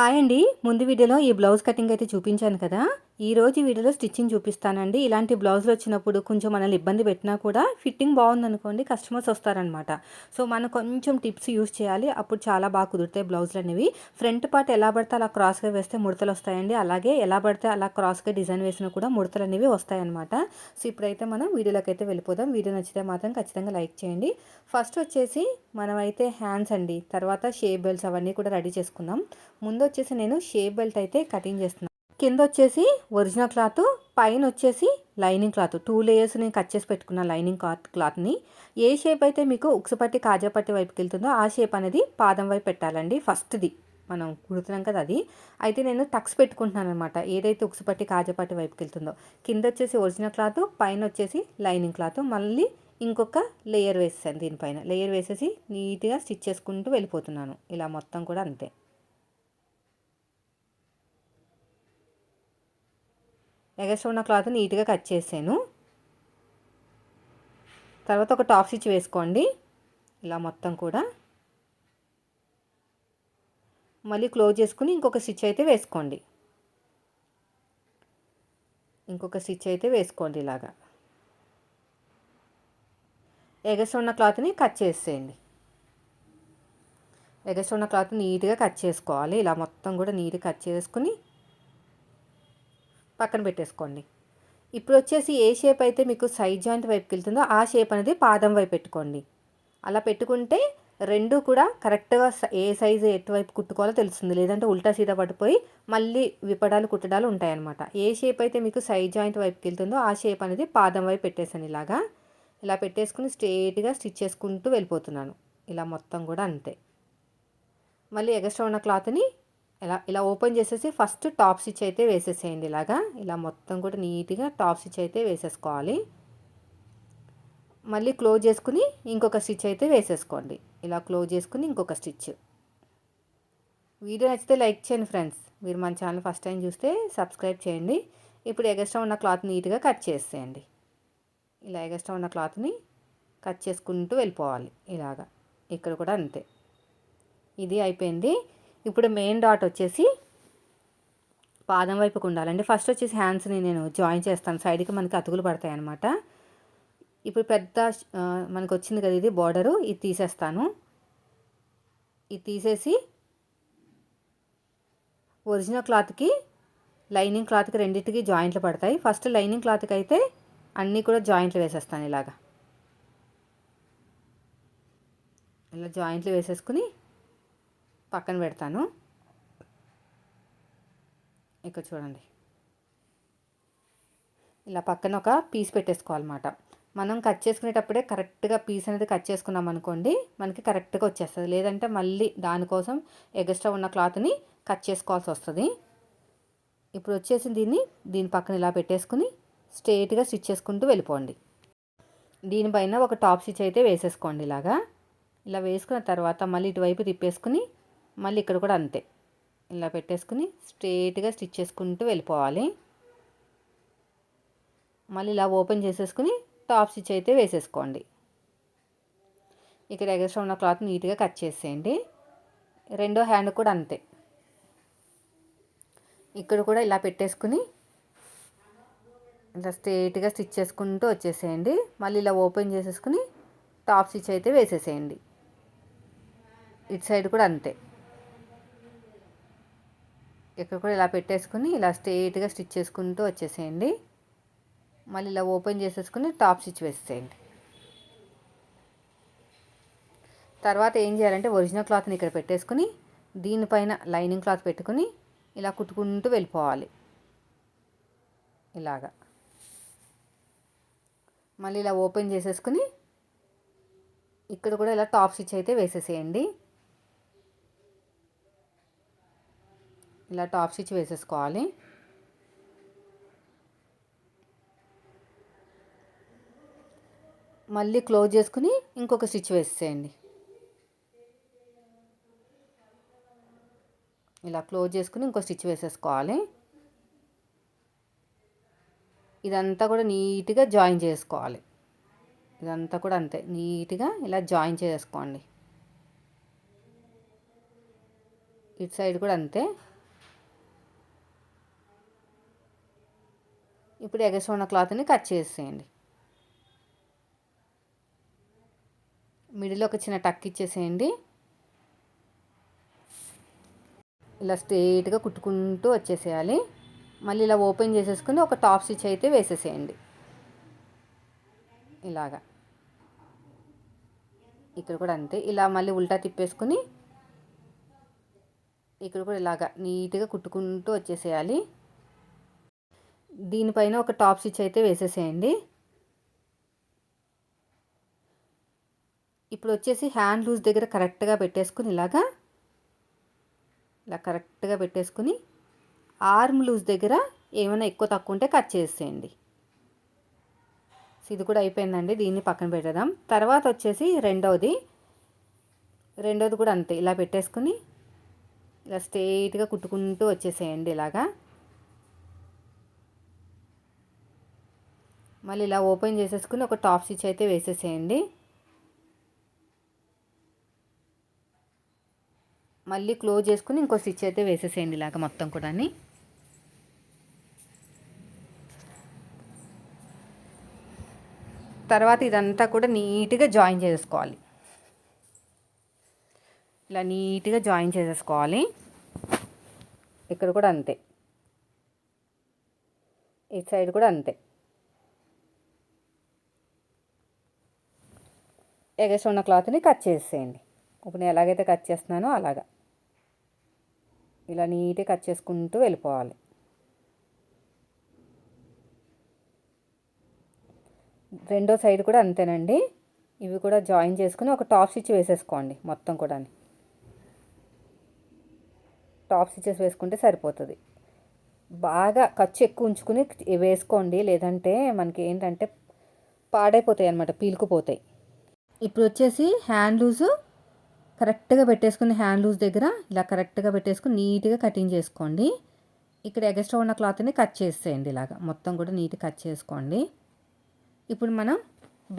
Hi అండి. ముందు వీడియోలో ఈ బ్లౌజ్ కటింగ్ అయితే చూపించాను కదా. ఈ రోజు వీడియోలో స్టిచ్చింగ్ చూపిస్తానండి. ఇలాంటి బ్లౌజులు వచ్చినప్పుడు కొంచెం మనల్ని ఇబ్బంది పెట్టినా కూడా ఫిట్టింగ్ బాగుందనుకోండి కస్టమర్స్ వస్తారనమాట. సో మనం కొంచెం టిప్స్ యూస్ చేయాలి. అప్పుడు చాలా బాగా కుదురుతాయి బ్లౌజులు అనేవి. ఫ్రంట్ పార్ట్ ఎలా పడితే అలా క్రాస్గా వేస్తే ముడతలు వస్తాయండి. అలాగే ఎలా పడితే అలా క్రాస్గా డిజైన్ వేసినా కూడా ముడతలు అనేవి వస్తాయన్నమాట సో ఇప్పుడైతే మనం వీడియోలోకి అయితే వెళ్ళిపోదాం. వీడియో నచ్చితే మాత్రం ఖచ్చితంగా లైక్ చేయండి. ఫస్ట్ వచ్చేసి మనమైతే హ్యాండ్స్ అండి. తర్వాత షేప్ బెల్ట్స్ అవన్నీ కూడా రెడీ చేసుకుందాం. ముందు వచ్చేసి నేను షేప్ బెల్ట్ అయితే కటింగ్ చేస్తున్నాను. కింద వచ్చేసి ఒరిజినల్ క్లాత్ పైన వచ్చేసి లైనింగ్ క్లాత్. టూ లేయర్స్ నేను కట్ చేసి పెట్టుకున్న లైనింగ్ క్లాత్ క్లాత్ని. ఏ షేప్ అయితే మీకు ఉక్సుపట్టి కాజాపట్టి వైపుకి వెళ్తుందో ఆ షేప్ అనేది పాదం వైపు పెట్టాలండి. ఫస్ట్ది. మనం కుడుతున్నాం కదా అది. అయితే నేను టక్స్ పెట్టుకుంటున్నాను అనమాట ఏదైతే ఉక్సుపట్టి కాజాపట్టి వైపుకి వెళ్తుందో. కింద వచ్చేసి ఒరిజినల్ క్లాత్ పైన వచ్చేసి లైనింగ్ క్లాత్. మళ్ళీ ఇంకొక లేయర్ వేసేసాను దీనిపైన. లేయర్ వేసేసి నీట్గా స్టిచ్ చేసుకుంటూ వెళ్ళిపోతున్నాను. ఇలా మొత్తం కూడా అంతే. ఎగస్ట్ ఉన్న క్లాత్ నీట్గా కట్ చేసాను. తర్వాత ఒక టాప్ స్టిచ్ వేసుకోండి. ఇలా మొత్తం కూడా. మళ్ళీ క్లోజ్ చేసుకుని ఇంకొక స్టిచ్ అయితే వేసుకోండి. ఇంకొక స్టిచ్ అయితే వేసుకోండి ఇలాగా. ఎగస్ట్రా ఉన్న క్లాత్ని కట్ చేసేయండి. ఎగస్ట్రా ఉన్న క్లాత్ నీట్గా కట్ చేసుకోవాలి. ఇలా మొత్తం కూడా నీట్గా కట్ చేసుకుని పక్కన పెట్టేసుకోండి. ఇప్పుడు వచ్చేసి ఏ షేప్ అయితే మీకు సైడ్ జాయింట్ వైపుకి వెళ్తుందో ఆ షేప్ అనేది పాదం వైపు పెట్టుకోండి. అలా పెట్టుకుంటే రెండు కూడా కరెక్ట్గా ఏ సైజు ఎటువైపు కుట్టుకోవాలో తెలుస్తుంది. లేదంటే ఉల్టా సీదా పడిపోయి మళ్ళీ విపడాలు కుట్టడాలు ఉంటాయన్నమాట. ఏ షేప్ అయితే మీకు సైడ్ జాయింట్ వైపుకి వెళ్తుందో ఆ షేప్ అనేది పాదం వైపు పెట్టేసాను ఇలాగా. ఇలా పెట్టేసుకుని స్ట్రేట్గా స్టిచ్ చేసుకుంటూ వెళ్ళిపోతున్నాను. ఇలా మొత్తం కూడా అంతే. మళ్ళీ ఎగస్ట్రా ఉన్న క్లాత్ని ఇలా ఇలా ఓపెన్ చేసేసి ఫస్ట్ టాప్ స్టిచ్ అయితే వేసేసేయండి ఇలాగా. ఇలా మొత్తం కూడా నీట్గా టాప్ స్టిచ్ అయితే వేసేసుకోవాలి. మళ్ళీ క్లోజ్ చేసుకుని ఇంకొక స్టిచ్ అయితే వేసేసుకోండి. ఇలా క్లోజ్ చేసుకుని ఇంకొక స్టిచ్. వీడియో నచ్చితే లైక్ చేయండి ఫ్రెండ్స్. మీరు మన ఛానల్ ఫస్ట్ టైం చూస్తే సబ్స్క్రైబ్ చేయండి. ఇప్పుడు ఎగస్ట్రా ఉన్న క్లాత్ నీట్గా కట్ చేసేయండి. ఇలా ఎగస్ట్రా ఉన్న క్లాత్ని కట్ చేసుకుంటూ వెళ్ళిపోవాలి. ఇలాగా. ఇక్కడ కూడా అంతే. ఇది అయిపోయింది. ఇప్పుడు మెయిన్ డాట్ వచ్చేసి పాదం వైపుకు ఉండాలండి. ఫస్ట్ వచ్చేసి హ్యాండ్స్ని నేను జాయిన్ చేస్తాను. సైడ్కి మనకి అతుకులు పడతాయి అనమాట ఇప్పుడు పెద్ద మనకు వచ్చింది కదా ఇది బార్డరు ఇది తీసేస్తాను. ఇది తీసేసి ఒరిజినల్ క్లాత్కి లైనింగ్ క్లాత్కి రెండింటికి జాయింట్లు పడతాయి. ఫస్ట్ లైనింగ్ క్లాత్కి అయితే అన్నీ కూడా జాయింట్లు వేసేస్తాను ఇలాగా. ఇలా జాయింట్లు వేసేసుకుని పక్కన పెడతాను. ఇక్కడ చూడండి. ఇలా పక్కన ఒక పీస్ పెట్టేసుకోవాలన్నమాట. మనం కట్ చేసుకునేటప్పుడే కరెక్ట్గా పీస్ అనేది కట్ చేసుకున్నాం అనుకోండి మనకి కరెక్ట్గా వచ్చేస్తుంది. లేదంటే మళ్ళీ దానికోసం ఎగస్ట్రా ఉన్న క్లాత్ని కట్ చేసుకోవాల్సి వస్తుంది. ఇప్పుడు వచ్చేసి దీన్ని దీని పక్కన ఇలా పెట్టేసుకుని స్ట్రేట్గా స్టిచ్ చేసుకుంటూ వెళ్ళిపోండి. దీనిపైన ఒక టాప్ స్టిచ్ అయితే వేసేసుకోండి ఇలాగా. ఇలా వేసుకున్న తర్వాత మళ్ళీ ఇటువైపు తిప్పేసుకుని మళ్ళీ ఇక్కడ కూడా అంతే. ఇలా పెట్టేసుకుని స్ట్రేట్గా స్టిచ్ చేసుకుంటూ వెళ్ళిపోవాలి. మళ్ళీ ఇలా ఓపెన్ చేసేసుకుని టాప్ స్టిచ్ అయితే వేసేసుకోండి. ఇక్కడ ఎగస్ట్రా ఉన్న క్లాత్ నీట్గా కట్ చేసేయండి. రెండో హ్యాండ్ కూడా అంతే. ఇక్కడ కూడా ఇలా పెట్టేసుకుని ఇలా స్ట్రేట్గా స్టిచ్ చేసుకుంటూ వచ్చేసేయండి. మళ్ళీ ఇలా ఓపెన్ చేసేసుకుని టాప్ స్టిచ్ అయితే వేసేసేయండి. ఇటు సైడ్ కూడా అంతే. ఇక్కడ కూడా ఇలా పెట్టేసుకుని ఇలా స్ట్రేట్గా స్టిచ్ చేసుకుంటూ వచ్చేసేయండి. మళ్ళీ ఇలా ఓపెన్ చేసేసుకుని టాప్ స్టిచ్ వేసేయండి తర్వాత ఏం చేయాలంటే ఒరిజినల్ క్లాత్ని ఇక్కడ పెట్టేసుకుని దీనిపైన లైనింగ్ క్లాత్ పెట్టుకుని ఇలా కుట్టుకుంటూ వెళ్ళిపోవాలి. ఇలాగా. మళ్ళీ ఇలా ఓపెన్ చేసేసుకుని ఇక్కడ కూడా ఇలా టాప్ స్టిచ్ అయితే వేసేసేయండి. ఇలా టాప్ స్టిచ్ వేసేసుకోవాలి. మళ్ళీ క్లోజ్ చేసుకుని ఇంకొక స్టిచ్ వేసేయండి ఇలా క్లోజ్ చేసుకుని ఇంకో స్టిచ్ వేసేసుకోవాలి. ఇదంతా కూడా నీట్గా జాయిన్ చేసుకోవాలి. ఇదంతా కూడా అంతే నీట్గా ఇలా జాయిన్ చేసుకోండి. ఇటు సైడ్ కూడా అంతే. ఇప్పుడు ఎగస్ట్రా ఉన్న క్లాత్ని కట్ చేసేయండి. మిడిల్ ఒక చిన్న టక్ ఇచ్చేసేయండి. ఇలా స్ట్రేట్గా కుట్టుకుంటూ వచ్చేసేయాలి. మళ్ళీ ఇలా ఓపెన్ చేసేసుకుని ఒక టాప్ స్టిచ్ అయితే వేసేసేయండి. ఇలాగా. ఇక్కడ కూడా అంతే. ఇలా మళ్ళీ ఉల్టా తిప్పేసుకుని ఇక్కడ కూడా ఇలాగా నీట్గా కుట్టుకుంటూ వచ్చేసేయాలి. దీనిపైన ఒక టాప్ స్టిచ్ అయితే వేసేసేయండి. ఇప్పుడు వచ్చేసి హ్యాండ్ లూజ్ దగ్గర కరెక్ట్గా పెట్టేసుకుని ఇలాగా ఇలా కరెక్ట్గా పెట్టేసుకుని ఆర్మ్ లూజ్ దగ్గర ఏమైనా ఎక్కువ తక్కువ ఉంటే కట్ చేసేయండి. ఇది కూడా అయిపోయిందండి. దీన్ని పక్కన పెట్టేద్దాం తర్వాత వచ్చేసి రెండవది రెండవది కూడా అంతే. ఇలా పెట్టేసుకుని ఇలా స్ట్రెయిట్గా కుట్టుకుంటూ వచ్చేసేయండి ఇలాగా. మళ్ళీ ఇలా ఓపెన్ చేసేసుకుని ఒక టాప్ స్టిచ్ అయితే వేసేసేయండి. మళ్ళీ క్లోజ్ చేసుకుని ఇంకో స్టిచ్ అయితే వేసేసేయండి ఇలాగ మొత్తం కూడా తర్వాత ఇదంతా కూడా నీట్గా జాయిన్ చేసుకోవాలి. ఇలా నీట్గా జాయిన్ చేసేసుకోవాలి. ఇక్కడ కూడా అంతే. ఇటు సైడ్ కూడా అంతే. ఎగస్ట్ ఉన్న క్లాత్ని కట్ చేసేయండి. ఇప్పుడు నేను ఎలాగైతే కట్ చేస్తున్నానో అలాగా. ఇలా నీట్గా కట్ చేసుకుంటూ వెళ్ళిపోవాలి. రెండో సైడ్ కూడా అంతేనండి. ఇవి కూడా జాయిన్ చేసుకుని ఒక టాప్ స్టిచ్ వేసేసుకోండి మొత్తం కూడా టాప్ స్టిచెస్ వేసుకుంటే సరిపోతుంది. బాగా ఖర్చు ఎక్కువ ఉంచుకుని వేసుకోండి. లేదంటే మనకి ఏంటంటే పాడైపోతాయి అనమాట పీలుకుపోతాయి. ఇప్పుడు వచ్చేసి హ్యాండ్ లూజు కరెక్ట్గా పెట్టేసుకుని హ్యాండ్ లూజ్ దగ్గర ఇలా కరెక్ట్గా పెట్టేసుకుని నీట్గా కటింగ్ చేసుకోండి. ఇక్కడ ఎగస్ట్రా ఉన్న క్లాత్ని కట్ చేసేయండి ఇలాగా. మొత్తం కూడా నీట్గా కట్ చేసుకోండి. ఇప్పుడు మనం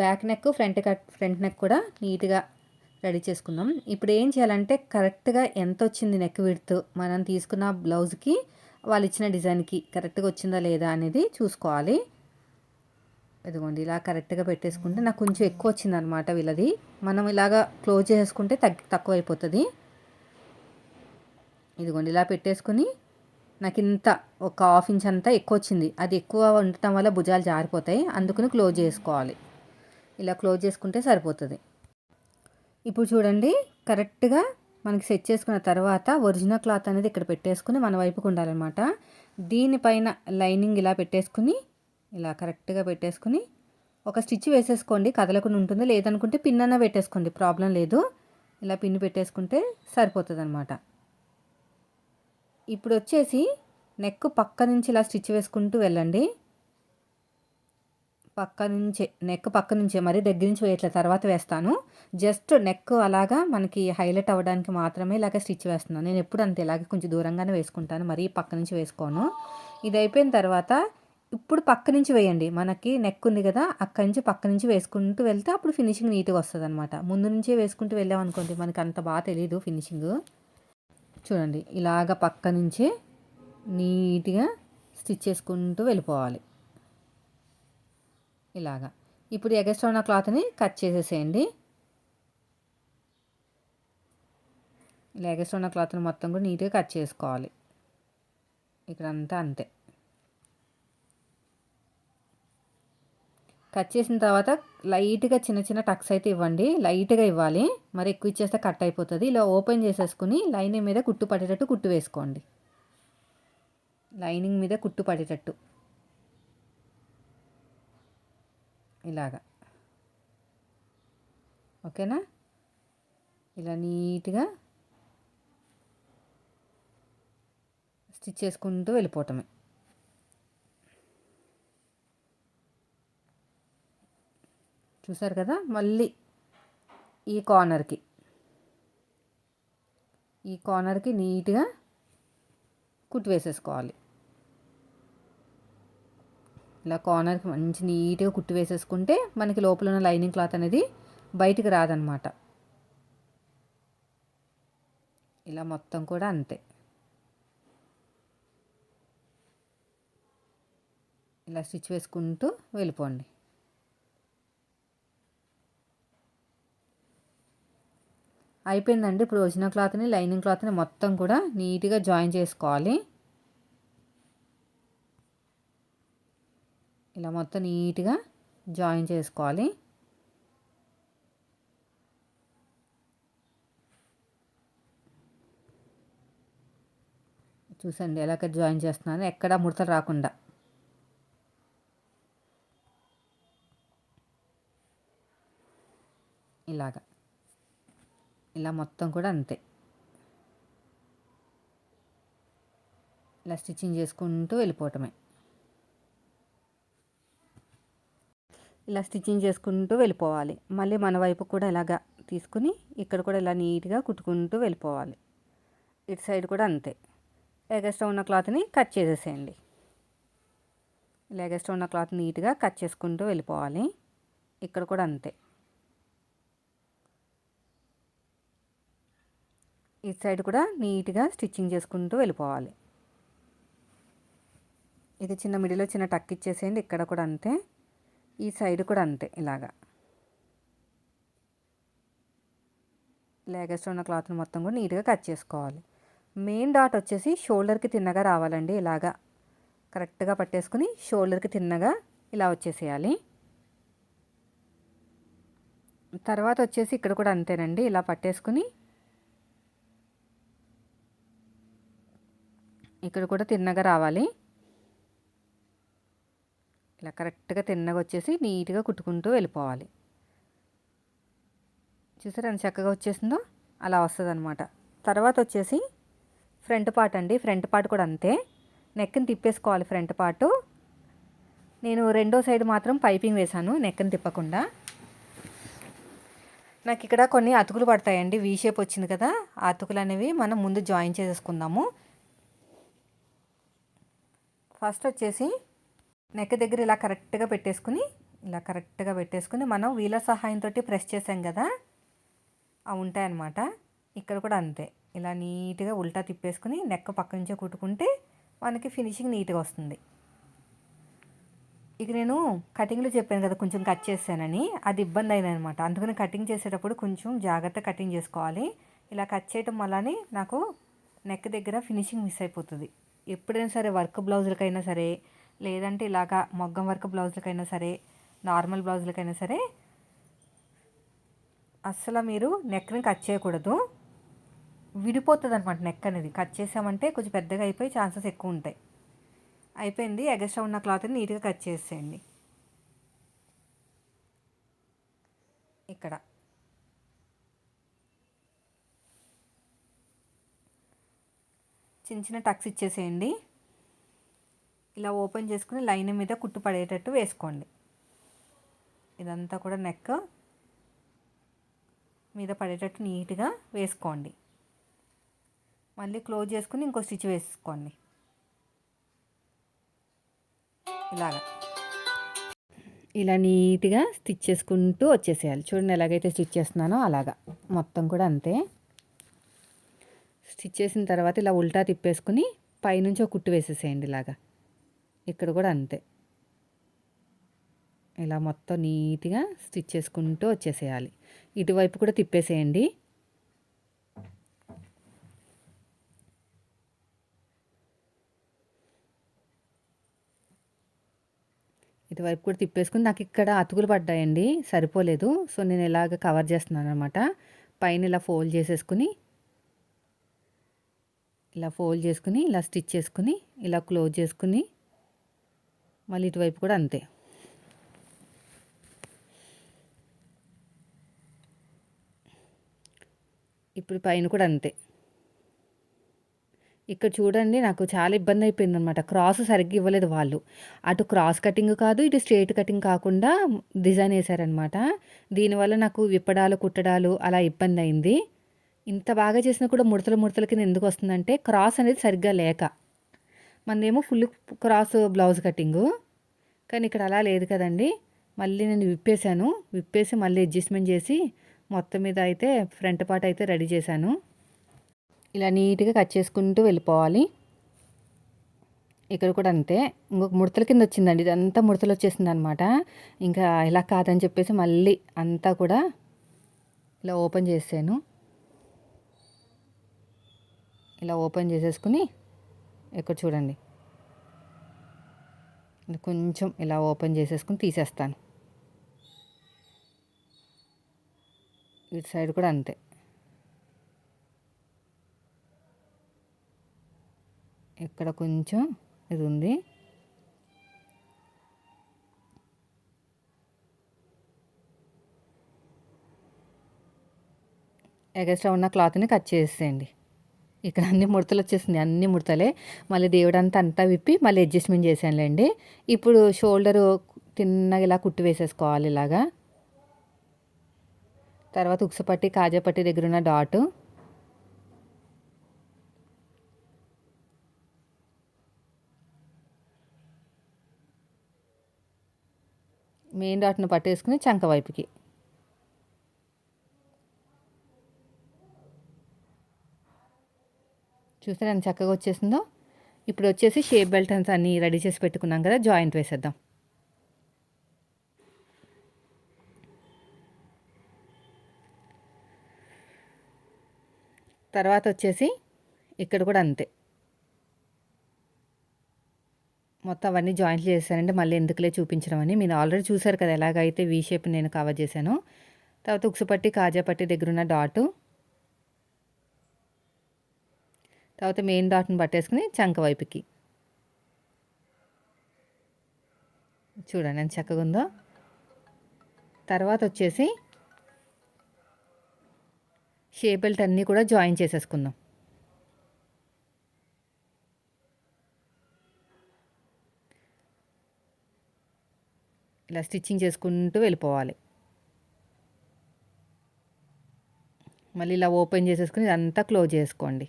back neck front cut front neck కూడా నీట్గా రెడీ చేసుకుందాం. ఇప్పుడు ఏం చేయాలంటే కరెక్ట్గా ఎంత వచ్చింది నెక్ విడుతూ మనం తీసుకున్న బ్లౌజ్కి వాళ్ళు ఇచ్చిన డిజైన్కి కరెక్ట్గా వచ్చిందా లేదా అనేది చూసుకోవాలి. ఇదిగోండి ఇలా కరెక్ట్గా పెట్టేసుకుంటే నాకు కొంచెం ఎక్కువ వచ్చింది అనమాట వీళ్ళది. మనం ఇలాగా క్లోజ్ చేసుకుంటే తగ్గి తక్కువ అయిపోతుంది ఇదిగోండి ఇలా పెట్టేసుకొని నాకు ఇంత ఒక హాఫ్ ఇంచ్ అంతా ఎక్కువ వచ్చింది. అది ఎక్కువ ఉండటం వల్ల భుజాలు జారిపోతాయి. అందుకని క్లోజ్ చేసుకోవాలి. ఇలా క్లోజ్ చేసుకుంటే సరిపోతుంది. ఇప్పుడు చూడండి కరెక్ట్గా మనకి సెట్ చేసుకున్న తర్వాత ఒరిజినల్ క్లాత్ అనేది ఇక్కడ పెట్టేసుకుని మన వైపుకు ఉండాలన్నమాట. దీనిపైన లైనింగ్ ఇలా పెట్టేసుకుని ఇలా కరెక్ట్గా పెట్టేసుకుని ఒక స్టిచ్ వేసేసుకోండి. కదలకుండా ఉంటుంది. లేదనుకుంటే పిన్ అన్న పెట్టేసుకోండి. ప్రాబ్లం లేదు. ఇలా పిన్ పెట్టేసుకుంటే సరిపోతుంది అనమాట ఇప్పుడు వచ్చేసి నెక్ పక్క నుంచి ఇలా స్టిచ్ వేసుకుంటూ వెళ్ళండి. పక్క నుంచే నెక్ పక్క నుంచే మరి దగ్గర నుంచి వేయట్లేదు తర్వాత వేస్తాను. జస్ట్ నెక్ అలాగా మనకి హైలైట్ అవ్వడానికి మాత్రమే ఇలాగ స్టిచ్ వేస్తున్నాను. నేను ఎప్పుడు అంతే ఇలాగే కొంచెం దూరంగానే వేసుకుంటాను. మరీ పక్క నుంచి వేసుకోను. ఇది అయిపోయిన తర్వాత ఇప్పుడు పక్క నుంచి వేయండి. మనకి నెక్ ఉంది కదా అక్కడి నుంచి పక్క నుంచి వేసుకుంటూ వెళ్తే అప్పుడు ఫినిషింగ్ నీట్గా వస్తుంది అనమాట ముందు నుంచే వేసుకుంటూ వెళ్ళామనుకోండి మనకి అంత బాగా తెలియదు ఫినిషింగ్ చూడండి ఇలాగ పక్క నుంచే నీట్గా స్టిచ్ చేసుకుంటూ వెళ్ళిపోవాలి. ఇలాగా. ఇప్పుడు ఎగస్ట్రా ఉన్న క్లాత్ని కట్ చేసేసేయండి. ఇలా ఎగస్ట్రా ఉన్న క్లాత్ని మొత్తం కూడా నీట్గా కట్ చేసుకోవాలి. ఇక్కడ అంతా. కట్ చేసిన తర్వాత లైట్గా చిన్న చిన్న టక్స్ అయితే ఇవ్వండి. లైట్గా ఇవ్వాలి. మరి ఎక్కువ ఇచ్చేస్తే కట్ అయిపోతుంది. ఇలా ఓపెన్ చేసేసుకుని లైనింగ్ మీద కుట్టు పడేటట్టు కుట్టు వేసుకోండి. లైనింగ్ మీద కుట్టు పడేటట్టు ఇలాగా. ఓకేనా? ఇలా నీట్గా స్టిచ్ చేసుకుంటూ వెళ్ళిపోవటమే. చూసారు కదా? మళ్ళీ ఈ కార్నర్కి. ఈ కార్నర్కి నీట్గా కుట్టివేసేసుకోవాలి. ఇలా కార్నర్కి మంచి నీట్గా కుట్టివేసేసుకుంటే మనకి లోపల ఉన్న లైనింగ్ క్లాత్ అనేది బయటికి రాదనమాట. ఇలా మొత్తం కూడా అంతే. ఇలా స్టిచ్ వేసుకుంటూ వెళ్ళిపోండి. అయిపోయిందండి. ఇప్పుడు వచ్చిన క్లాత్ని లైనింగ్ క్లాత్ని మొత్తం కూడా నీట్గా జాయిన్ చేసుకోవాలి. ఇలా మొత్తం నీట్గా జాయిన్ చేసుకోవాలి. చూసండి ఎలాగ జాయిన్ చేస్తున్నాను. ఎక్కడ ముడతలు రాకుండా. ఇలాగా. ఇలా మొత్తం కూడా అంతే. ఇలా స్టిచ్చింగ్ చేసుకుంటూ వెళ్ళిపోవటమే. ఇలా స్టిచ్చింగ్ చేసుకుంటూ వెళ్ళిపోవాలి. మళ్ళీ మన వైపు కూడా ఇలాగా తీసుకుని ఇక్కడ కూడా ఇలా నీట్గా కుట్టుకుంటూ వెళ్ళిపోవాలి. ఇటు సైడ్ కూడా అంతే. ఎగస్ట్రా ఉన్న క్లాత్ని కట్ చేసేసేయండి. ఇలా ఎగస్ట్రా ఉన్న క్లాత్ నీట్గా కట్ చేసుకుంటూ వెళ్ళిపోవాలి. ఇక్కడ కూడా అంతే. ఇటు సైడ్ కూడా నీట్గా స్టిచ్చింగ్ చేసుకుంటూ వెళ్ళిపోవాలి. ఇది చిన్న మిడిలో చిన్న టక్ ఇచ్చేసేయండి. ఇక్కడ కూడా అంతే. ఈ సైడ్ కూడా అంతే ఇలాగా. లేగస్ట్ ఉన్న క్లాత్ని మొత్తం కూడా నీట్గా కట్ చేసుకోవాలి. మెయిన్ డాట్ వచ్చేసి షోల్డర్కి తిన్నగా రావాలండి ఇలాగా. కరెక్ట్గా పట్టేసుకుని షోల్డర్కి తిన్నగా ఇలా వచ్చేసేయాలి. తర్వాత వచ్చేసి ఇక్కడ కూడా అంతేనండి. ఇలా పట్టేసుకుని ఇక్కడ కూడా తిన్నగా రావాలి. ఇలా కరెక్ట్గా తిన్నగా వచ్చేసి నీట్గా కుట్టుకుంటూ వెళ్ళిపోవాలి. చూసారా ఎంత చక్కగా వచ్చేసిందో? అలా వస్తుంది అనమాట తర్వాత వచ్చేసి ఫ్రంట్ పార్ట్ అండి. ఫ్రంట్ పార్ట్ కూడా అంతే. నెక్ని తిప్పేసుకోవాలి ఫ్రంట్ పార్టు. నేను రెండో సైడ్ మాత్రం పైపింగ్ వేశాను నెక్ని తిప్పకుండా. నాకు ఇక్కడ కొన్ని అతుకులు పడతాయండి. వీ షేప్ వచ్చింది కదా ఆ అతుకులు అనేవి మనం ముందు జాయిన్ చేసేసుకుందాము. ఫస్ట్ వచ్చేసి నెక్ దగ్గర ఇలా కరెక్ట్గా పెట్టేసుకుని ఇలా కరెక్ట్గా పెట్టేసుకుని మనం వీల సహాయంతో ప్రెస్ చేసాం కదా అవి ఉంటాయన్నమాట ఇక్కడ కూడా అంతే. ఇలా నీట్గా ఉల్టా తిప్పేసుకుని నెక్క పక్క నుంచే కుట్టుకుంటే మనకి ఫినిషింగ్ నీట్గా వస్తుంది. ఇక నేను కటింగ్లో చెప్పాను కదా కొంచెం కట్ చేశానని. అది ఇబ్బంది అయింది అనమాట అందుకని కటింగ్ చేసేటప్పుడు కొంచెం జాగ్రత్త కటింగ్ చేసుకోవాలి. ఇలా కట్ చేయటం వల్లనే నాకు నెక్ దగ్గర ఫినిషింగ్ మిస్ అయిపోతుంది. ఎప్పుడైనా సరే వర్క్ బ్లౌజులకైనా సరే లేదంటే ఇలాగా మొగ్గం వర్క్ బ్లౌజులకైనా సరే నార్మల్ బ్లౌజులకైనా సరే అస్సలు మీరు నెక్ని కట్ చేయకూడదు. విడిపోతుంది అనమాట నెక్ అనేది. కట్ చేసామంటే కొంచెం పెద్దగా అయిపోయి ఛాన్సెస్ ఎక్కువ ఉంటాయి. అయిపోయింది ఎగస్ట్రా ఉన్న క్లాత్ని నీట్గా కట్ చేసేయండి. ఇక్కడ. చిన్న చిన్న టక్స్ ఇచ్చేసేయండి. ఇలా ఓపెన్ చేసుకుని లైన్ మీద కుట్టు పడేటట్టు వేసుకోండి. ఇదంతా కూడా నెక్ మీద పడేటట్టు నీట్గా వేసుకోండి. మళ్ళీ క్లోజ్ చేసుకుని ఇంకో స్టిచ్ వేసుకోండి. ఇలాగా. ఇలా నీట్గా స్టిచ్ చేసుకుంటూ వచ్చేసేయాలి. చూడండి ఎలాగైతే స్టిచ్ చేస్తున్నానో అలాగా. మొత్తం కూడా అంతే. స్టిచ్ చేసిన తర్వాత ఇలా ఉల్టా తిప్పేసుకుని పైనుంచి ఒక కుట్టు వేసేసేయండి ఇలాగా. ఇక్కడ కూడా అంతే. ఇలా మొత్తం నీట్గా స్టిచ్ చేసుకుంటూ వచ్చేసేయాలి. ఇటువైపు కూడా తిప్పేసేయండి. ఇటువైపు కూడా తిప్పేసుకుని నాకు ఇక్కడ అతుకులు పడ్డాయండి సరిపోలేదు. సో నేను ఇలాగ కవర్ చేస్తున్నాను అనమాట పైన ఇలా ఫోల్డ్ చేసేసుకుని ఇలా ఫోల్డ్ చేసుకుని ఇలా స్టిచ్ చేసుకుని ఇలా క్లోజ్ చేసుకుని మళ్ళీ ఇటువైపు కూడా అంతే. ఇప్పుడు పైన కూడా అంతే. ఇక్కడ చూడండి నాకు చాలా ఇబ్బంది అయిపోయింది అనమాట క్రాస్ సరిగ్గా ఇవ్వలేదు వాళ్ళు. అటు క్రాస్ కటింగ్ కాదు ఇటు స్ట్రేట్ కటింగ్ కాకుండా డిజైన్ వేశారనమాట దీనివల్ల నాకు విప్పడాలు కుట్టడాలు అలా ఇబ్బంది అయింది. ఇంత బాగా చేసినా కూడా ముడతలు ముడతల కింద ఎందుకు వస్తుందంటే క్రాస్ అనేది సరిగ్గా లేక. మనదేమో ఫుల్ క్రాస్ బ్లౌజ్ కటింగు. కానీ ఇక్కడ అలా లేదు కదండి. మళ్ళీ నేను విప్పేశాను. విప్పేసి మళ్ళీ అడ్జస్ట్మెంట్ చేసి మొత్తం మీద అయితే ఫ్రంట్ పార్ట్ అయితే రెడీ చేశాను. ఇలా నీట్గా కట్ చేసుకుంటూ వెళ్ళిపోవాలి. ఇక్కడ కూడా అంతే. ఇంకొక ముడతల కింద వచ్చిందండి. ఇదంతా ముడతలు వచ్చేసింది అనమాట ఇంకా ఇలా కాదని చెప్పేసి మళ్ళీ అంతా కూడా ఇలా ఓపెన్ చేసాను ఇలా ఓపెన్ చేసేసుకుని ఇక్కడ చూడండి. కొంచెం ఇలా ఓపెన్ చేసేసుకుని తీసేస్తాను. ఇటు సైడ్ కూడా అంతే. ఇక్కడ కొంచెం ఇది ఉంది. ఎగస్ట్రా ఉన్న క్లాత్ని కట్ చేసేయండి. ఇక్కడ అన్ని ముడతలు వచ్చేసింది అన్ని ముడతలే. మళ్ళీ దేవుడంతా అంతా విప్పి మళ్ళీ అడ్జస్ట్మెంట్ చేశానులేండి. ఇప్పుడు షోల్డరు తిన్నగా ఇలా కుట్టి వేసేసుకోవాలి ఇలాగా. తర్వాత ఉక్సపట్టి కాజాపట్టి దగ్గర ఉన్న డాటు. మెయిన్ డాట్ను పట్టేసుకుని చంక వైపుకి. చూస్తే ఎంత చక్కగా వచ్చేసిందో? ఇప్పుడు వచ్చేసి షేప్ బెల్ట్ అంతా అన్నీ రెడీ చేసి పెట్టుకున్నాం కదా జాయింట్ వేసేద్దాం. తర్వాత వచ్చేసి ఇక్కడ కూడా అంతే. మొత్తం అవన్నీ జాయింట్లు చేశానంటే మళ్ళీ ఎందుకులే చూపించడం అని. మీరు ఆల్రెడీ చూసారు కదా ఎలాగైతే వీ షేప్ నేను కవర్ చేశాను. తర్వాత ఉక్సుపట్టి కాజాపట్టి దగ్గర ఉన్న డాటు తర్వాత మెయిన్ డాట్ని పట్టేసుకుని చంక వైపుకి. చూడండి ఎంత చక్కగా ఉందో. తర్వాత వచ్చేసి షేప్ బెల్ట్ అన్నీ కూడా జాయిన్ చేసేసుకుందాం. ఇలా స్టిచ్చింగ్ చేసుకుంటూ వెళ్ళిపోవాలి. మళ్ళీ ఇలా ఓపెన్ చేసేసుకుని ఇదంతా క్లోజ్ చేసుకోండి.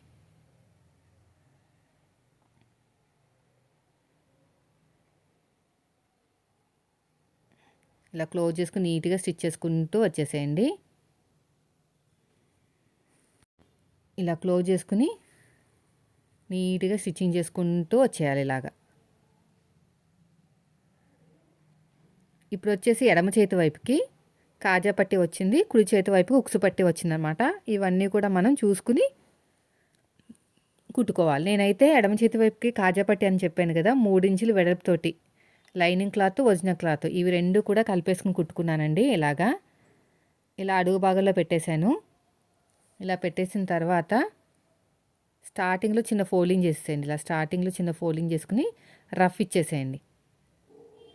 ఇలా క్లోజ్ చేసుకుని నీట్గా స్టిచ్ చేసుకుంటూ వచ్చేసేయండి. ఇలా క్లోజ్ చేసుకుని నీట్గా స్టిచ్చింగ్ చేసుకుంటూ వచ్చేయాలి ఇలాగా. ఇప్పుడు వచ్చేసి ఎడమ చేతి వైపుకి కాజా పట్టి వచ్చింది కుడి చేతి వైపుకి ఉక్సు పట్టి వచ్చిందనమాట. ఇవన్నీ కూడా మనం చూసుకుని కుట్టుకోవాలి. నేనైతే ఎడమ చేతి వైపుకి కాజా పట్టి అని చెప్పాను కదా మూడించులు వెడల్పుతోటి లైనింగ్ క్లాత్ ఒరిజినల్ క్లాత్. ఇవి రెండు కూడా కలిపేసుకుని కుట్టుకున్నానండి ఇలాగా. ఇలా అడుగు భాగంలో పెట్టేశాను. ఇలా పెట్టేసిన తర్వాత స్టార్టింగ్లో చిన్న ఫోల్డింగ్ చేసేయండి. ఇలా స్టార్టింగ్లో చిన్న ఫోల్డింగ్ చేసుకుని రఫ్ ఇచ్చేసేయండి.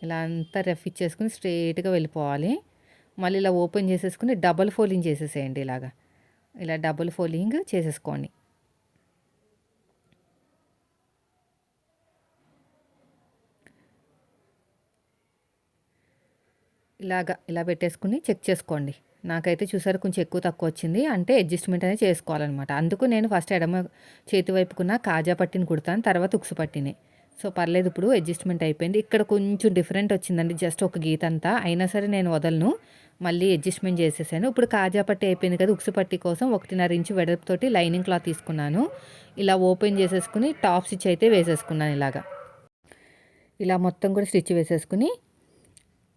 ఇలా అంతా రఫ్ ఇచ్చేసుకుని స్ట్రైట్గా వెళ్ళిపోవాలి. మళ్ళీ ఇలా ఓపెన్ చేసేసుకుని డబల్ ఫోల్డింగ్ చేసేసేయండి ఇలాగా. ఇలా డబుల్ ఫోల్డింగ్ చేసేసుకోండి. ఇలాగా ఇలా పెట్టేసుకుని చెక్ చేసుకోండి. నాకైతే చూసారు కొంచెం ఎక్కువ తక్కువ వచ్చింది. అంటే అడ్జస్ట్మెంట్ అనేది చేసుకోవాలన్నమాట. అందుకు నేను ఫస్ట్ ఎడమ చేతి వైపుకున్న కాజా పట్టిని కుడతాను తర్వాత ఉక్సు పట్టిని. సో పర్లేదు ఇప్పుడు అడ్జస్ట్మెంట్ అయిపోయింది. ఇక్కడ కొంచెం డిఫరెంట్ వచ్చిందండి. జస్ట్ ఒక గీత అంతా. అయినా సరే నేను వదలను. మళ్ళీ అడ్జస్ట్మెంట్ చేసేసాను. ఇప్పుడు కాజా పట్టి అయిపోయింది కదా ఉక్సు పట్టి కోసం ఒకటిన్నర ఇంచు వెడల్పుతోటి లైనింగ్ క్లాత్ తీసుకున్నాను. ఇలా ఓపెన్ చేసేసుకుని టాప్ స్టిచ్ అయితే వేసేసుకున్నాను ఇలాగా. ఇలా మొత్తం కూడా స్టిచ్ వేసేసుకుని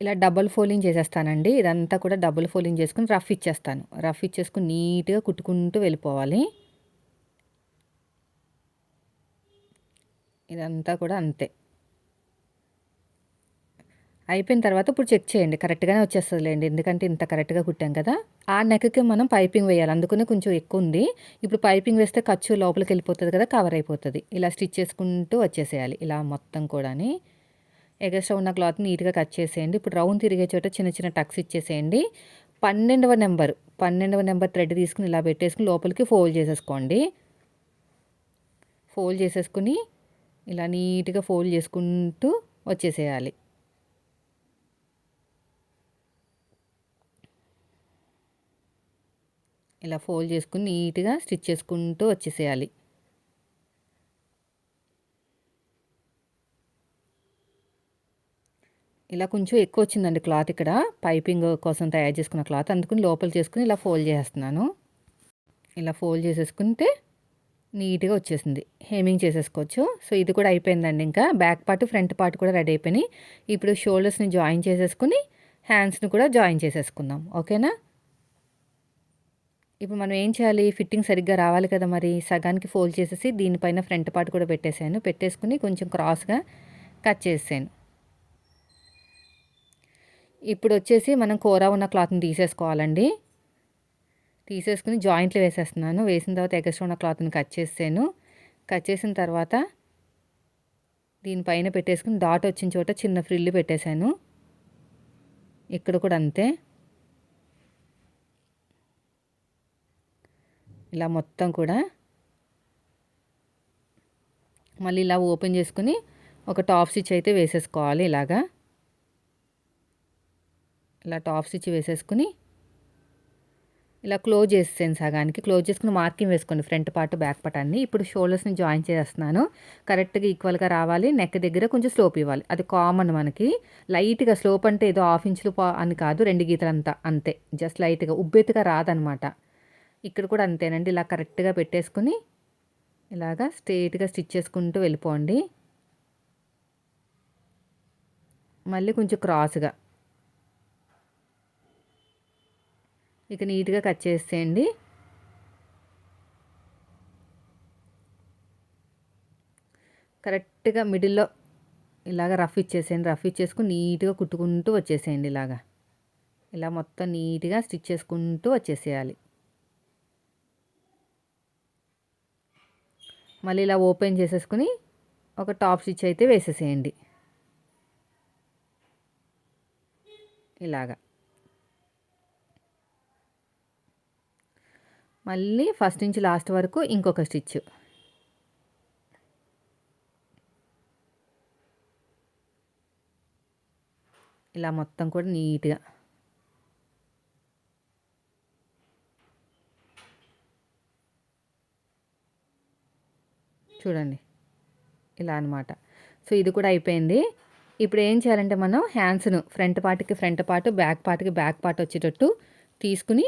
ఇలా డబల్ ఫోలింగ్ చేసేస్తానండి. ఇదంతా కూడా డబుల్ ఫోలింగ్ చేసుకుని రఫ్ ఇచ్చేస్తాను. రఫ్ ఇచ్చేసుకుని నీట్గా కుట్టుకుంటూ వెళ్ళిపోవాలి. ఇదంతా కూడా అంతే. అయిపోయిన తర్వాత ఇప్పుడు చెక్ చేయండి. కరెక్ట్గానే వచ్చేస్తుందిలేండి. ఎందుకంటే ఇంత కరెక్ట్గా కుట్టాం కదా. ఆ నెక్కి మనం పైపింగ్ వేయాలి. అందుకనే కొంచెం ఎక్కువ ఉంది. ఇప్పుడు పైపింగ్ వేస్తే ఖర్చు లోపలికి వెళ్ళిపోతుంది కదా కవర్ అయిపోతుంది. ఇలా స్టిచ్ చేసుకుంటూ వచ్చేసేయాలి. ఇలా మొత్తం కూడాని. ఎగస్ట్రా ఉన్న క్లాత్ నీట్గా కట్ చేసేయండి. ఇప్పుడు రౌండ్ తిరిగే చోట చిన్న చిన్న టక్స్ ఇచ్చేసేయండి. పన్నెండవ నెంబర్ పన్నెండవ నెంబర్ థ్రెడ్ తీసుకుని ఇలా పెట్టేసుకుని లోపలికి ఫోల్డ్ చేసేసుకోండి. ఫోల్డ్ చేసేసుకుని ఇలా నీట్గా ఫోల్డ్ చేసుకుంటూ వచ్చేసేయాలి. ఇలా ఫోల్డ్ చేసుకుని నీట్గా స్టిచ్ చేసుకుంటూ వచ్చేసేయాలి. ఇలా కొంచెం ఎక్కువ వచ్చిందండి క్లాత్ ఇక్కడ. పైపింగ్ కోసం తయారు చేసుకున్న క్లాత్. అందుకని లోపల చేసుకుని ఇలా ఫోల్డ్ చేస్తున్నాను. ఇలా ఫోల్డ్ చేసేసుకుంటే నీట్గా వచ్చేసింది. హేమింగ్ చేసేసుకోవచ్చు. సో ఇది కూడా అయిపోయిందండి ఇంకా. బ్యాక్ పార్ట్ ఫ్రంట్ పార్ట్ కూడా రెడీ అయిపోయినాయి. ఇప్పుడు షోల్డర్స్ని జాయిన్ చేసేసుకుని హ్యాండ్స్ని కూడా జాయిన్ చేసేసుకుందాం. ఓకేనా? ఇప్పుడు మనం ఏం చేయాలి? ఫిట్టింగ్ సరిగ్గా రావాలి కదా మరి. సగానికి ఫోల్డ్ చేసేసి దీనిపైన ఫ్రంట్ పార్ట్ కూడా పెట్టేశాను. పెట్టేసుకుని కొంచెం క్రాస్గా కట్ చేసాను ఇప్పుడు వచ్చేసి మనం కూర ఉన్న క్లాత్ని తీసేసుకోవాలండి. తీసేసుకుని జాయింట్లు వేసేస్తున్నాను. వేసిన తర్వాత ఎగస్ట్రా ఉన్న క్లాత్ని కట్ చేసాను కట్ చేసిన తర్వాత దీనిపైన పెట్టేసుకుని డాట్ వచ్చిన చోట చిన్న ఫ్రిల్లు పెట్టేశాను. ఇక్కడ కూడా అంతే. ఇలా మొత్తం కూడా. మళ్ళీ ఇలా ఓపెన్ చేసుకుని ఒక టాప్ స్టిచ్ అయితే వేసేసుకోవాలి ఇలాగా. ఇలా టాప్ స్టిచ్ వేసేసుకుని ఇలా క్లోజ్ చేసేసాను సగానికి. క్లోజ్ చేసుకుని మార్కింగ్ వేసుకోండి. ఫ్రంట్ పార్ట్ బ్యాక్ పార్ట్ అన్ని. ఇప్పుడు షోల్డర్స్ని జాయిన్ చేస్తున్నాను కరెక్ట్గా ఈక్వల్గా రావాలి. నెక్ దగ్గర కొంచెం స్లోప్ ఇవ్వాలి. అది కామన్ మనకి. లైట్గా స్లోప్ అంటే ఏదో హాఫ్ ఇంచులు అని కాదు. రెండు గీతలు అంతా. అంతే జస్ట్ లైట్గా. ఉబ్బెత్తుగా రాదనమాట. ఇక్కడ కూడా అంతేనండి. ఇలా కరెక్ట్గా పెట్టేసుకుని ఇలాగా స్ట్రేట్గా స్టిచ్ చేసుకుంటూ వెళ్ళిపోండి. మళ్ళీ కొంచెం క్రాస్గా. ఇక నీట్గా కట్ చేసేయండి. కరెక్ట్గా మిడిల్లో ఇలాగ రఫ్ ఇచ్చేసేయండి. రఫ్ ఇచ్చేసుకుని నీట్గా కుట్టుకుంటూ వచ్చేసేయండి ఇలాగా. ఇలా మొత్తం నీట్గా స్టిచ్ చేసుకుంటూ వచ్చేసేయాలి. మళ్ళీ ఇలా ఓపెన్ చేసేసుకుని ఒక టాప్ స్టిచ్ అయితే వేసేసేయండి. ఇలాగా. మళ్ళీ ఫస్ట్ నుంచి లాస్ట్ వరకు ఇంకొక స్టిచ్. ఇలా మొత్తం కూడా నీట్గా. చూడండి. ఇలా అనమాట సో ఇది కూడా అయిపోయింది. ఇప్పుడు ఏం చేయాలంటే మనం హ్యాండ్స్ను ఫ్రంట్ పార్ట్కి ఫ్రంట్ పార్ట్ బ్యాక్ పార్ట్కి బ్యాక్ పార్ట్ వచ్చేటట్టు తీసుకుని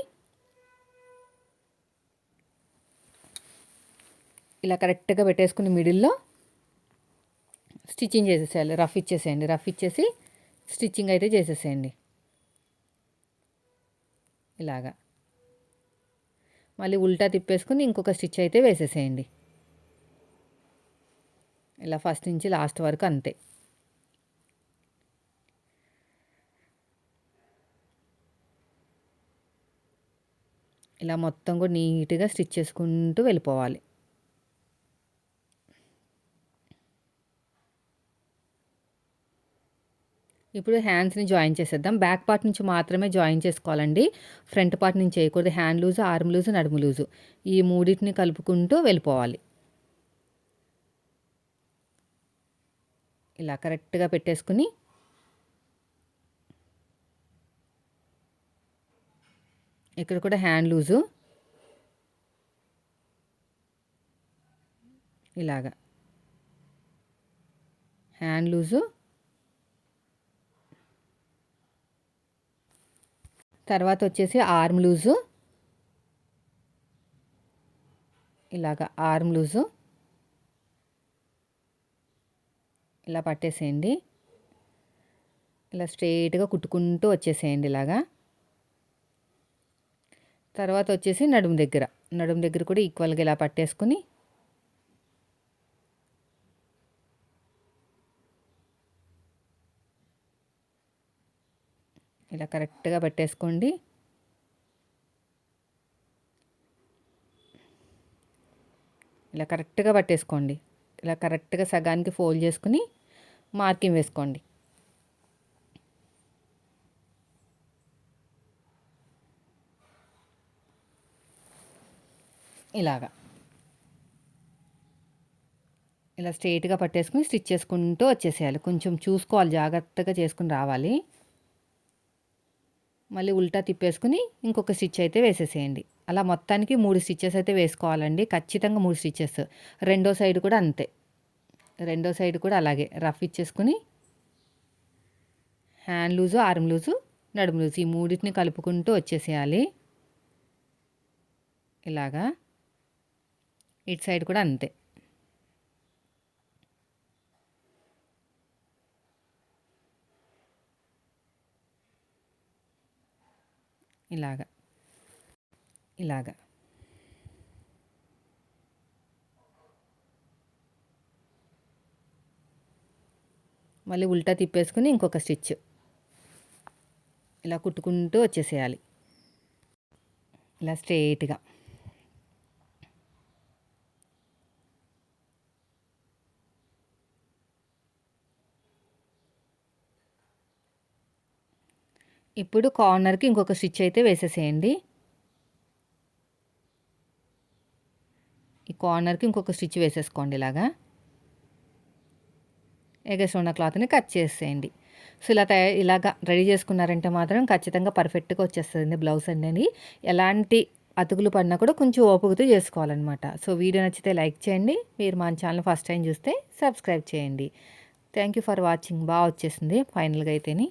ఇలా కరెక్ట్గా పెట్టేసుకుని మిడిల్లో స్టిచ్చింగ్ చేసేసేయాలి. రఫ్ ఇచ్చేసేయండి రఫ్ ఇచ్చేసి స్టిచ్చింగ్ అయితే చేసేసేయండి. ఇలాగా. మళ్ళీ ఉల్టా తిప్పేసుకుని ఇంకొక స్టిచ్ అయితే వేసేసేయండి. ఇలా ఫస్ట్ నుంచి లాస్ట్ వరకు అంతే. ఇలా మొత్తం కూడా నీట్గా స్టిచ్ చేసుకుంటూ వెళ్ళిపోవాలి. ఇప్పుడు హ్యాండ్స్ని జాయిన్ చేసేద్దాం. బ్యాక్ పార్ట్ నుంచి మాత్రమే జాయిన్ చేసుకోవాలండి. ఫ్రంట్ పార్ట్ నుంచి చేయకూడదు. హ్యాండ్ లూజు ఆర్మ్ లూజు నడుము లూజు ఈ మూడింటిని కలుపుకుంటూ వెళ్ళిపోవాలి. ఇలా కరెక్ట్గా పెట్టేసుకుని ఇక్కడ కూడా హ్యాండ్ లూజు ఇలాగా. హ్యాండ్ లూజు తర్వాత వచ్చేసి ఆర్మ్ లూజు. ఇలాగ ఆర్మ్ లూజు. ఇలా పట్టేసేయండి. ఇలా స్ట్రైట్గా కుట్టుకుంటూ వచ్చేసేయండి ఇలాగా. తర్వాత వచ్చేసి నడుము దగ్గర. నడుము దగ్గర కూడా ఈక్వల్గా ఇలా పట్టేసుకుని ఇలా కరెక్ట్గా పెట్టేసుకోండి. ఇలా కరెక్ట్గా పట్టేసుకోండి. ఇలా కరెక్ట్గా సగానికి ఫోల్డ్ చేసుకుని మార్కింగ్ వేసుకోండి. ఇలాగా. ఇలా స్ట్రైట్గా పట్టేసుకుని స్టిచ్ చేసుకుంటూ వచ్చేసేయాలి. కొంచెం చూసుకోవాలి జాగ్రత్తగా చేసుకుని రావాలి. మళ్ళీ ఉల్టా తిప్పేసుకుని ఇంకొక స్టిచ్ అయితే వేసేసేయండి. అలా మొత్తానికి మూడు స్టిచ్చెస్ అయితే వేసుకోవాలండి. ఖచ్చితంగా మూడు స్టిచ్చెస్. రెండో సైడ్ కూడా అంతే. రెండో సైడ్ కూడా అలాగే రఫ్ ఇచ్చేసుకుని హ్యాండ్ లూజు ఆర్మ్ లూజు నడుము లూజు ఈ మూడింటిని కలుపుకుంటూ వచ్చేసేయాలి. ఇలాగా. ఇటు సైడ్ కూడా అంతే. ఇలాగ. ఇలాగ. మళ్ళీ ఉల్టా తిప్పేసుకుని ఇంకొక స్టిచ్. ఇలా కుట్టుకుంటూ వచ్చేసేయాలి. ఇలా స్ట్రెయిట్గా ఇప్పుడు కార్నర్కి ఇంకొక స్టిచ్ అయితే వేసేసేయండి. ఈ కార్నర్కి ఇంకొక స్టిచ్ వేసేసుకోండి ఇలాగా. ఎగస్ట్ ఉన్న క్లాత్ని కట్ చేసేయండి. సో ఇలా తయారు ఇలాగా రెడీ చేసుకున్నారంటే మాత్రం ఖచ్చితంగా పర్ఫెక్ట్గా వచ్చేస్తుంది బ్లౌజ్ అనేది. ఎలాంటి అతుకులు పడినా కూడా కొంచెం ఓపికతో చేసుకోవాలన్నమాట. సో వీడియో నచ్చితే లైక్ చేయండి. మీరు మా ఛానల్ ఫస్ట్ టైం చూస్తే సబ్స్క్రైబ్ చేయండి. Thank you for watching. బాగా వచ్చేసింది ఫైనల్గా అయితేని.